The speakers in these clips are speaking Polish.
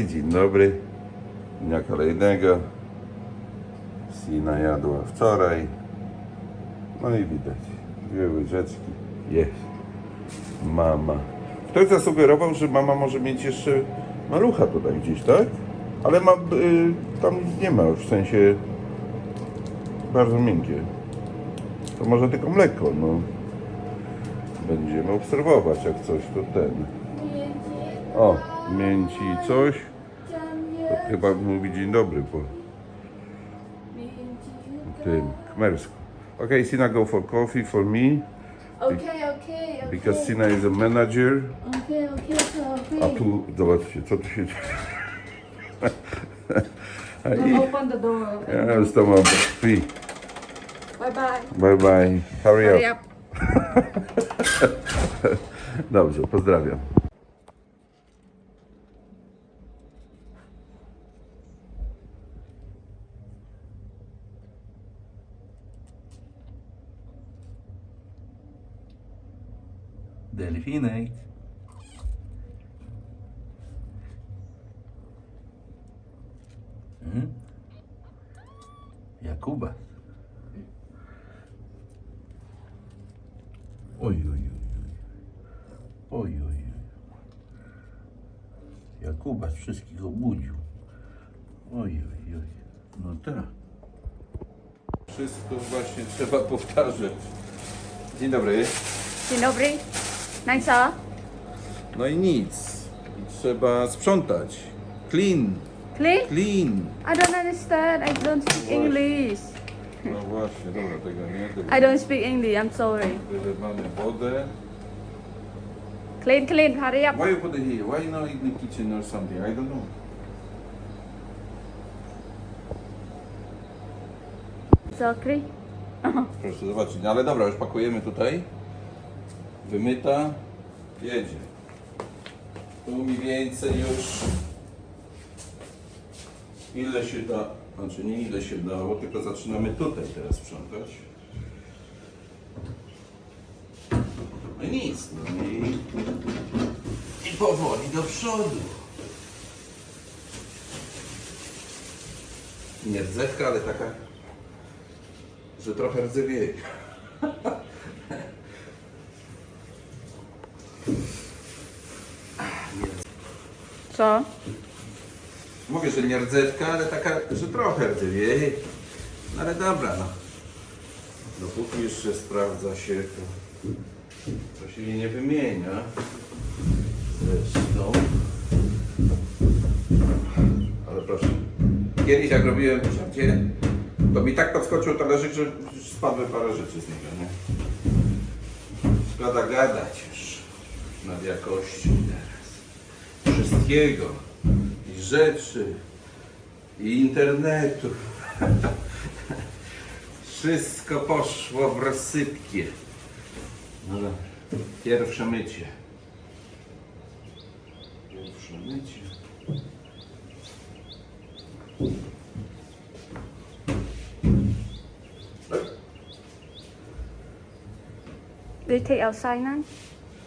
Dzień dobry. Dnia kolejnego. Sina jadła wczoraj. No i widać. Dwie łyżeczki. Jest. Mama. Ktoś zasugerował, że mama może mieć jeszcze malucha tutaj gdzieś, tak? Ale ma, y, tam nic nie ma, w sensie bardzo miękkie. To może tylko mleko, no. Będziemy obserwować, jak coś to ten. O, mięci coś. Chyba mówi dzień dobry po tym kmersku. Okay, Sina go for coffee for me Okay, okay, okay. because Sina is a manager. Okay, okay, A okay. tu zobaczcie, co tu się dzieje. A Don't i open the door. ja już to mam free. Bye bye. Bye bye. Hurry Hurry up. up. Dobrze, pozdrawiam. Delfinek. Mhm. Jakuba. Oj, oj, oj, oj. Oj, oj, oj. Jakuba wszystkich obudził. Oj, oj, oj. No tak. Wszystko właśnie trzeba powtarzać. Dzień dobry. Dzień dobry. No i nic. I trzeba sprzątać. Clean, Clean? clean. I don't understand. I don't speak English. No właśnie, dobra, tego nie. Tego I don't speak English. I'm sorry. Wylewamy wodę. Clean, clean. Hurry up. Why you put it here? Why not in the kitchen or something? I don't know. Okay. Proszę zobaczyć. No ale dobra, już pakujemy tutaj. Wymyta. Jedzie. Tu mniej więcej już ile się da, znaczy nie ile się dało, tylko zaczynamy tutaj teraz sprzątać. No nic, no i, i powoli do przodu. Nie rdzewka, ale taka, że trochę rdzewieje. Co? Mówię, że nie rdzewka, ale taka, że trochę rdzewieje. No ale dobra, no. Dopóki jeszcze sprawdza się, to, to się jej nie wymienia. Zresztą. Ale proszę. Kiedyś jak robiłem żarcie, to mi tak podskoczył talerzyk, że spadły parę rzeczy z niego, nie? Szkoda gadać już nad jakością teraz. Wszystkiego. I rzeczy. I internetu. Wszystko poszło w rozsypkie. No dobra. Pierwsze mycie. Pierwsze mycie. Do you take outside now?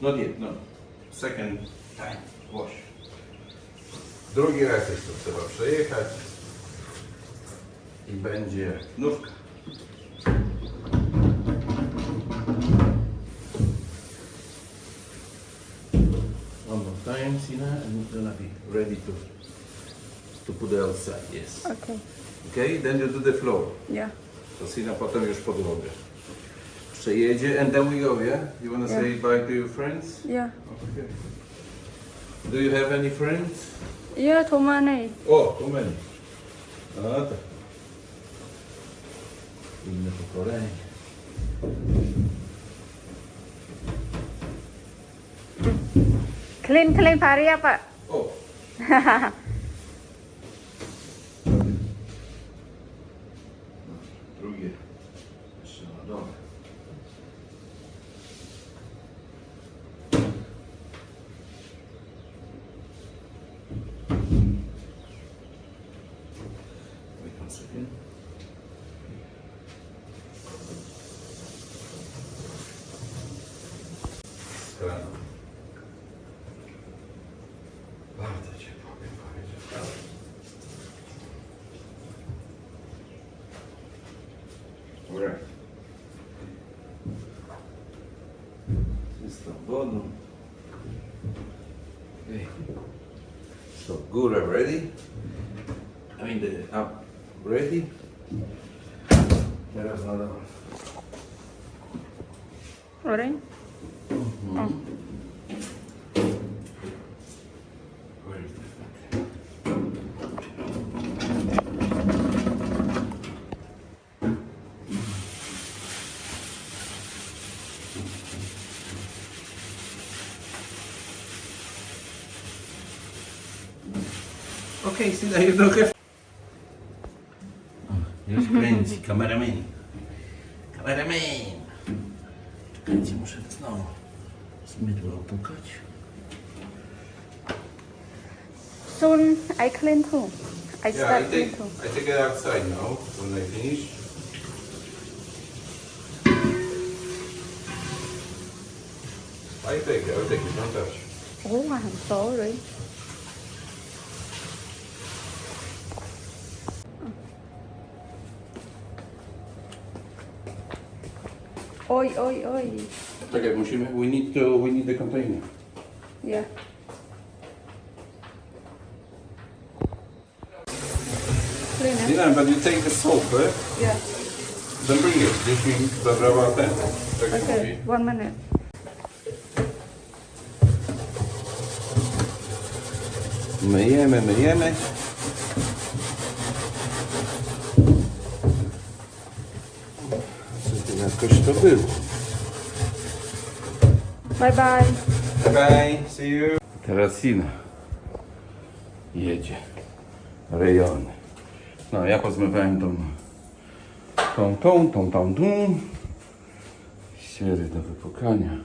Not yet, no. Second time wash. Drugi raz jeszcze trzeba przejechać. I będzie nówka. One more time, Sina, and it's gonna be ready to to put it outside. Yes. Okay. Okay, then you do the floor. Yeah. To Sina potem już podłogę. Przejedzie and then we go, yeah? You wanna Yeah. say bye to your friends? Yeah. Okay. Do you have any friends? Yeah, too many. O, too many. A tak. Inne pokolenie. Clean, clean. Hurry up. ah. strano. Guarda, c'è proprio ancora Gesù. Ora. Questo buono. Okay. So good already. I mean the up ready. Okej, syna, jedno krew. Już kręci, kameraman. Kameraman. Czekajcie, muszę znowu z mydła opukać. Soon I clean too. I Yeah, I start clean take, too. I take it outside now when I finish. I take it, I take it, don't touch. Oh, I'm sorry. Oj, oj, oj. Czekaj, musimy, we need to, we need the container. Yeah. Clean it. Dylan, but you take the soap, eh? Yeah. Then bring it, gdzieś mi zabrała ten. Tak mówi. Okay, one minute. Myjemy, myjemy. Co to było? Bye bye. Bye bye, see you. Teraz Sina jedzie. Rejony. No, ja pozmywałem tą, tą, tą, tą, tą, tą. Ściery do wypukania.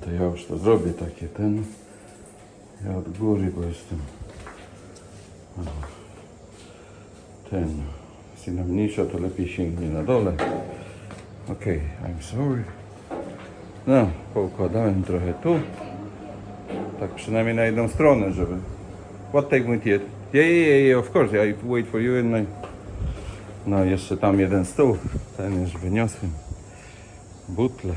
To ja już to zrobię, takie ten. Ja od góry, bo jestem ten. Sina mniejsza, to lepiej sięgnie na dole. Okej, I'm sorry. No, poukładałem trochę tu. Tak przynajmniej na jedną stronę, żeby... What take with you? Yeah, yeah, yeah, yeah, of course. I wait for you and I... No, jeszcze tam jeden stół. Ten już wyniosłem. Butle.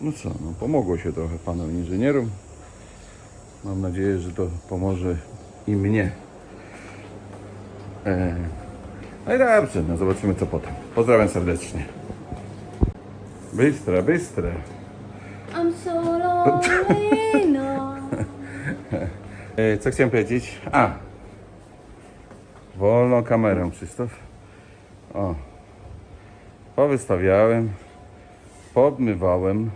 No co, no pomogło się trochę panom inżynierom. Mam nadzieję, że to pomoże i mnie. E, no i dobrze, no zobaczymy co potem. Pozdrawiam serdecznie. Bystre, bystre. I'm so lonely, no. E, Co chciałem powiedzieć? A! Wolną kamerą, Krzysztof. O. Powystawiałem. Podmywałem.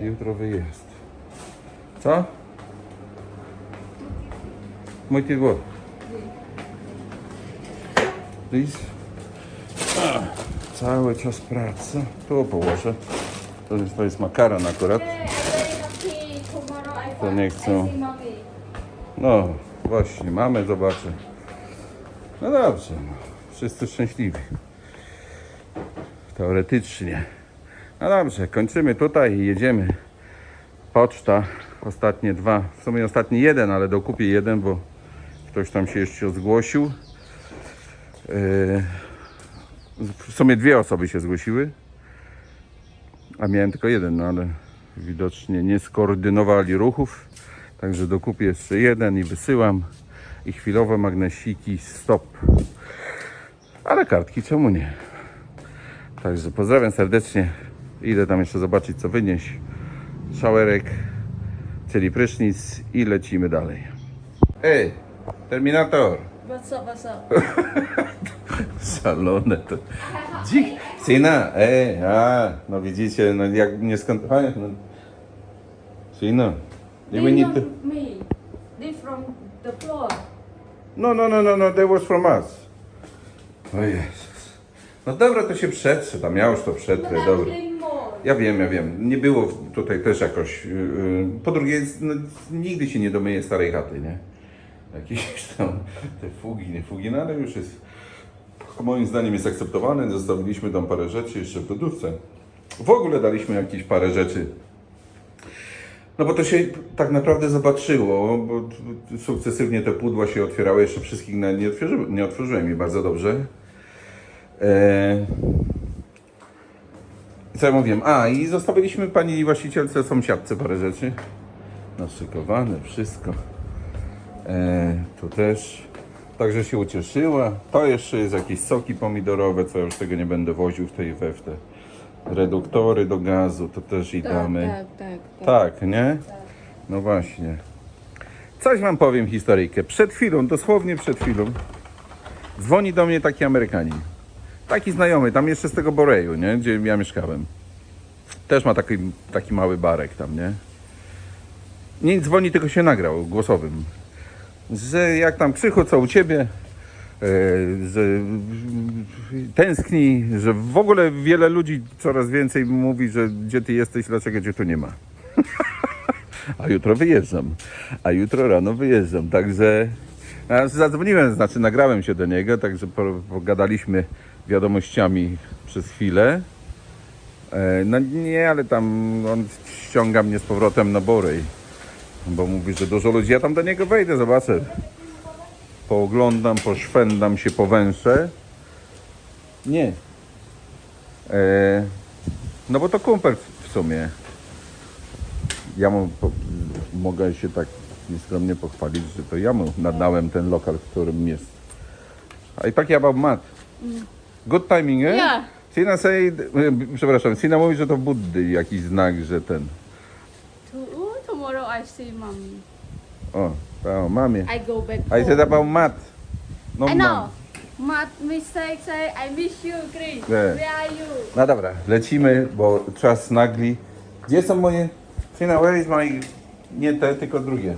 Jutro wyjazd. Co? Mój ty głos. Please. Cały czas praca. Tu położę. To jest, to jest makaron akurat. To nie chcą. No, właśnie, mamy, zobaczę. No dobrze, no. wszyscy szczęśliwi. Teoretycznie. No dobrze, kończymy tutaj i jedziemy. Poczta, ostatnie dwa, w sumie ostatni jeden, ale dokupię jeden, bo ktoś tam się jeszcze zgłosił. Yy, w sumie dwie osoby się zgłosiły, a miałem tylko jeden, no ale widocznie nie skoordynowali ruchów. Także dokupię jeszcze jeden i wysyłam. I chwilowe magnesiki stop. Ale kartki czemu nie? Także pozdrawiam serdecznie. Idę tam jeszcze zobaczyć co wynieść. Szałerek, czyli prysznic i lecimy dalej. Ej, Terminator! What's up, what's up? Szalone to. Dzik. Syna, ej, a, no widzicie, no jak nie skąd. No. Syna, nie we need to... me. They from the floor. No, no, no, no, no, that was from us. O Jezus. No dobra, to się przetrze, tam ja już to przetrę, dobra. Ja wiem, ja wiem. Nie było tutaj też jakoś. Yy, po drugie, no, nigdy się nie domyje starej chaty, nie? Jakieś tam te fugi, nie fugi, no ale już jest. Moim zdaniem jest akceptowane. Zostawiliśmy tam parę rzeczy jeszcze w lodówce. W ogóle daliśmy jakieś parę rzeczy. No bo to się tak naprawdę zobaczyło, bo sukcesywnie te pudła się otwierały, jeszcze wszystkich nie nie otworzyłem i bardzo dobrze. E, co ja mówiłem? A, i zostawiliśmy pani właścicielce sąsiadce parę rzeczy. Naszykowane, wszystko. E, tu też. Także się ucieszyła. To jeszcze jest jakieś soki pomidorowe, co ja już tego nie będę woził w tej we w te reduktory do gazu, to też i damy. Tak, tak, tak. Tak, nie? No właśnie. Coś wam powiem historyjkę. Przed chwilą, dosłownie przed chwilą, dzwoni do mnie taki Amerykanin. Taki znajomy, tam jeszcze z tego Boreju, nie? Gdzie ja mieszkałem. Też ma taki, taki mały barek tam, nie? Nie dzwoni, tylko się nagrał głosowym. Że jak tam Krzychu, co u ciebie? Że tęskni, że w ogóle wiele ludzi coraz więcej mówi, że gdzie ty jesteś, dlaczego cię tu nie ma. A jutro wyjeżdżam. A jutro rano wyjeżdżam. Także ja zadzwoniłem, znaczy nagrałem się do niego, także po- pogadaliśmy wiadomościami przez chwilę. E, No nie, ale tam on ściąga mnie z powrotem na Borej. Bo mówi, że dużo ludzi. Ja tam do niego wejdę, zobaczę. Pooglądam, poszwędam się, powęszę. Nie. E, no bo to kumpel w sumie. Ja mu po, mogę się tak nieskromnie pochwalić, że to ja mu nadałem ten lokal, w którym jest. I tak ja about Matt. Good timing, eh? Yeah. Sina say, e, przepraszam, Sina mówi, że to Buddy jakiś znak, że ten. Oh, I see mommy. O, o mamie. I go back I home. said about Matt. No I know. Matt mistake say I miss you, Chris. Yeah. Where are you? No dobra, lecimy, bo czas nagli. Gdzie są moje... Sina, where is my... Nie te, tylko drugie.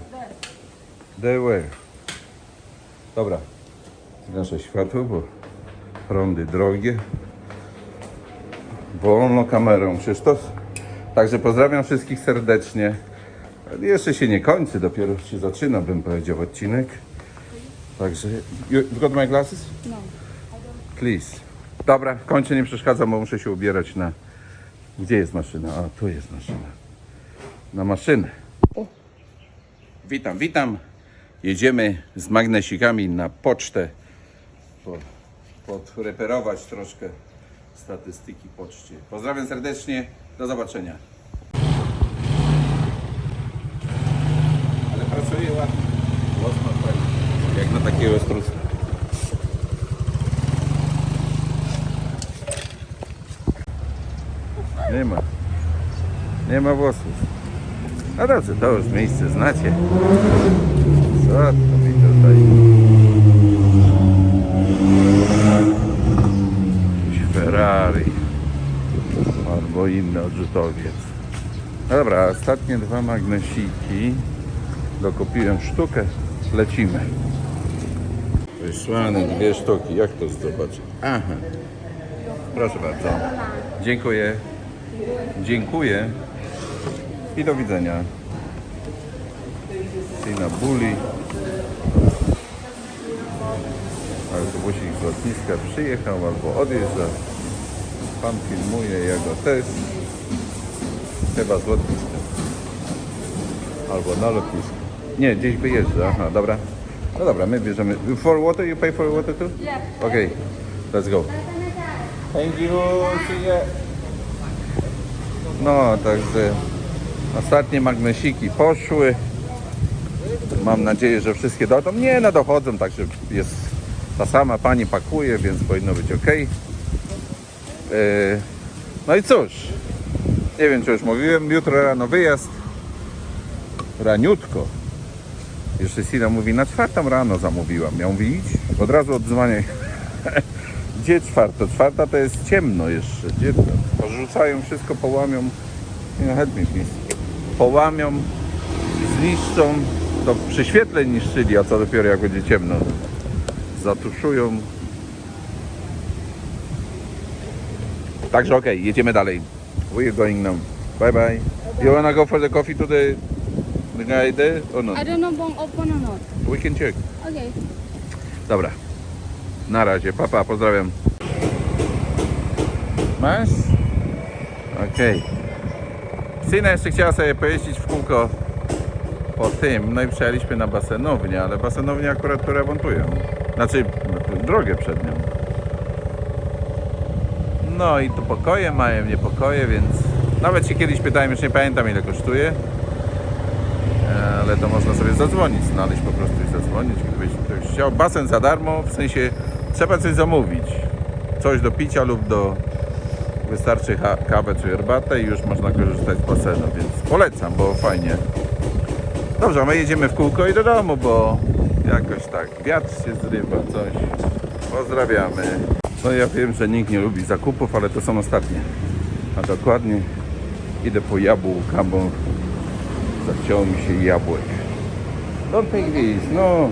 There were. Dobra. Nasze światło, bo prądy drogie. Wolno kamerą, Krzysztof. Także pozdrawiam wszystkich serdecznie. Jeszcze się nie kończy, dopiero się zaczyna, bym powiedział, odcinek. Także... You you got my glasses? No. Please. Dobra, kończę, nie przeszkadzam, bo muszę się ubierać na... Gdzie jest maszyna? A, tu jest maszyna. Na maszynę. Witam, witam. Jedziemy z magnesikami na pocztę. Po, podreperować troszkę statystyki poczcie. Pozdrawiam serdecznie. Do zobaczenia. Jak na takiego strusa. Nie ma. Nie ma włosów. No dobrze, to już miejsce znacie. Co to mi tutaj? Ferrari. Albo inny odrzutowiec. Dobra, ostatnie dwa magnesiki. Dokupiłem sztukę. Lecimy. Wysłane dwie sztuki. Jak to zobaczyć? Aha. Proszę bardzo. Dziękuję. Dziękuję. I do widzenia. Sina Buli. Autobusik z lotniska przyjechał albo odjeżdża. Pan filmuje, ja go też. Chyba z lotniska. Albo na lotnisku. Nie, gdzieś wyjeżdża. Aha, dobra. No dobra, my bierzemy. For water? You pay for water too? Yeah. Okay, let's go. Thank you. See ya. No, także ostatnie magnesiki poszły. Mam nadzieję, że wszystkie dochodzą. Nie, no dochodzą, także jest ta sama pani pakuje, więc powinno być ok. No i cóż, nie wiem czy już mówiłem, jutro rano wyjazd. Raniutko. Jeszcze Sina mówi, na czwartą rano zamówiłam. Ja mówię, idź, od razu odzwonię. Gdzie czwarta? Czwarta to jest ciemno jeszcze. Gdzie to? Porzucają wszystko, połamią. Nie, help me please. Połamią, zniszczą. To przy świetle niszczyli, a co dopiero jak będzie ciemno. Zatuszują. Także okej, jedziemy dalej. We're going now. Bye bye. You wanna go for the coffee to the, guy there or not? I don't know bong open or not. We can check. Okay. Dobra. Na razie. Papa, pozdrawiam. Masz? Okej. Syna jeszcze chciała sobie pojeździć w kółko po tym, no i przejechaliśmy na basenownię, ale basenownię akurat tu remontują. Znaczy, drogę przed nią. No i tu pokoje mają, niepokoje, więc nawet się kiedyś pytałem, już nie pamiętam ile kosztuje. Ale to można sobie zadzwonić, znaleźć po prostu i zadzwonić, gdybyś ktoś chciał. Basen za darmo, w sensie trzeba coś zamówić. Coś do picia lub do... Wystarczy kawę czy herbatę i już można korzystać z basenu, więc polecam, bo fajnie. Dobrze, my jedziemy w kółko i do domu, bo jakoś tak wiatr się zrywa, coś. Pozdrawiamy. No ja wiem, że nikt nie lubi zakupów, ale to są ostatnie. A dokładnie idę po jabłka, bo zachciało mi się jabłek. Don't take this, no.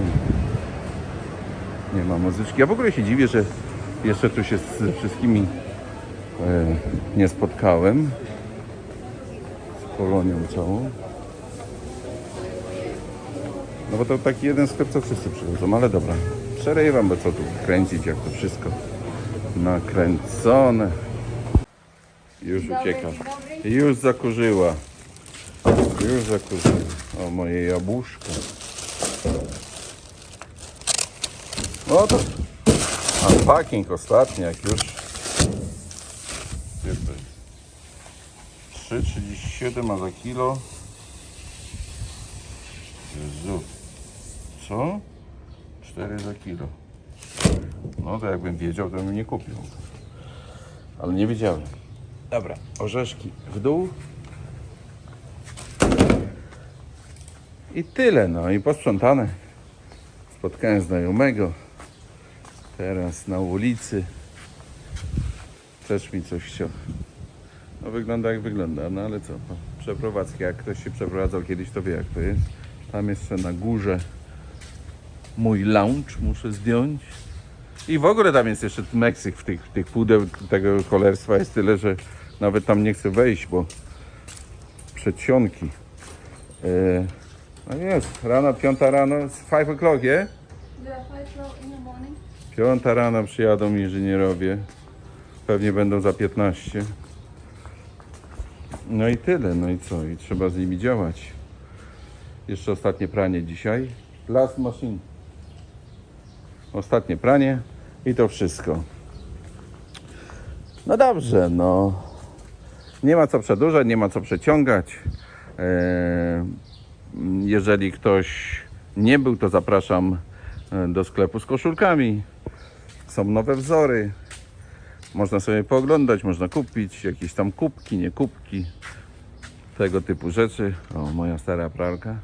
Nie ma muzyczki. Ja w ogóle się dziwię, że jeszcze tu się z wszystkimi e, nie spotkałem. Z Polonią całą. No bo to taki jeden sklep, co wszyscy przychodzą, ale dobra. Przerywam, bo co tu kręcić, jak to wszystko nakręcone. Już ucieka. Już zakurzyła. Już zakurzyła. O, moje jabłuszko. No to unpacking ostatni, jak już. Gdzie to jest? 3,37 a za kilo. Jezu. Co? 4 za kilo. No to jakbym wiedział, to bym nie kupił. Ale nie wiedziałem. Dobra, orzeszki w dół. I tyle, no i posprzątane. Spotkałem znajomego. Teraz na ulicy. Też mi coś chciał. No wygląda jak wygląda, no ale co? Przeprowadzki, jak ktoś się przeprowadzał kiedyś, to wie jak to jest. Tam jeszcze na górze mój lounge muszę zdjąć. I w ogóle tam jest jeszcze Meksyk w tych, w tych pudeł tego cholerstwa jest tyle, że nawet tam nie chcę wejść, bo przedsionki. E, no jest, rano, piąta rano, it's five o'clock, yeah? Yeah, five o'clock in the morning. Piąta rano przyjadą inżynierowie. Pewnie będą za 15. No i tyle, no i co? I trzeba z nimi działać. Jeszcze ostatnie pranie dzisiaj. Last machine. Ostatnie pranie i to wszystko. No dobrze, no. Nie ma co przedłużać, nie ma co przeciągać. Eee, jeżeli ktoś nie był, to zapraszam e, do sklepu z koszulkami. Są nowe wzory. Można sobie pooglądać, można kupić jakieś tam kubki, nie kubki. Tego typu rzeczy. O, moja stara pralka.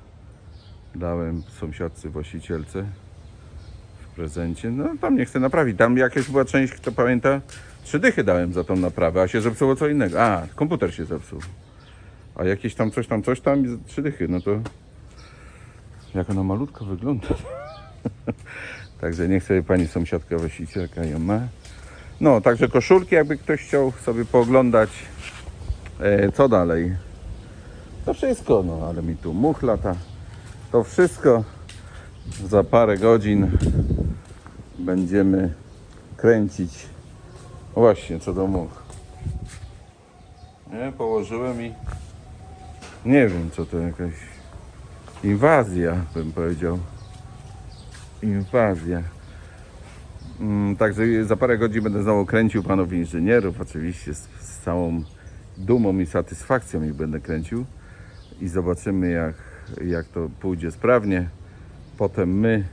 Dałem sąsiadce, właścicielce w prezencie. No tam nie chcę naprawić. Tam jakaś była część, kto pamięta, trzy dychy dałem za tą naprawę, a się zepsuło co innego. A, komputer się zepsuł. A jakieś tam coś tam, coś tam i trzy dychy. No to jak ona malutko wygląda. Także niech sobie pani sąsiadka właścicielka ją ma. No, także koszulki, jakby ktoś chciał sobie pooglądać. E, co dalej? To wszystko, no, ale mi tu much lata. To wszystko za parę godzin będziemy kręcić. Właśnie, co do much. Nie, położyłem i nie wiem, co to jakaś inwazja, bym powiedział. Inwazja. Mm, Także za parę godzin będę znowu kręcił panów inżynierów, oczywiście z, z całą dumą i satysfakcją ich będę kręcił i zobaczymy jak, jak to pójdzie sprawnie. Potem my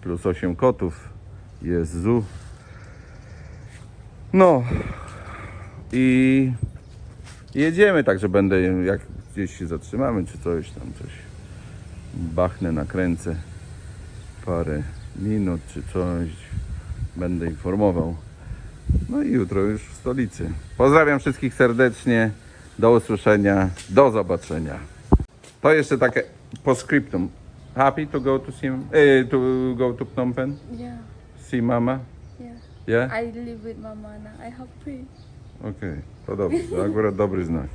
plus 8 kotów, Jezu. No i jedziemy, także będę jak gdzieś się zatrzymamy czy coś tam coś bachnę, nakręcę parę minut czy coś. Będę informował. No i jutro już w stolicy. Pozdrawiam wszystkich serdecznie. Do usłyszenia. Do zobaczenia. To jeszcze takie postscriptum. Happy to go to see, eh, to go to Phnom Penh? Yeah, See mama? yeah. Yeah? I live with mama now. I happy. Okej, to dobrze. Akurat dobry znak.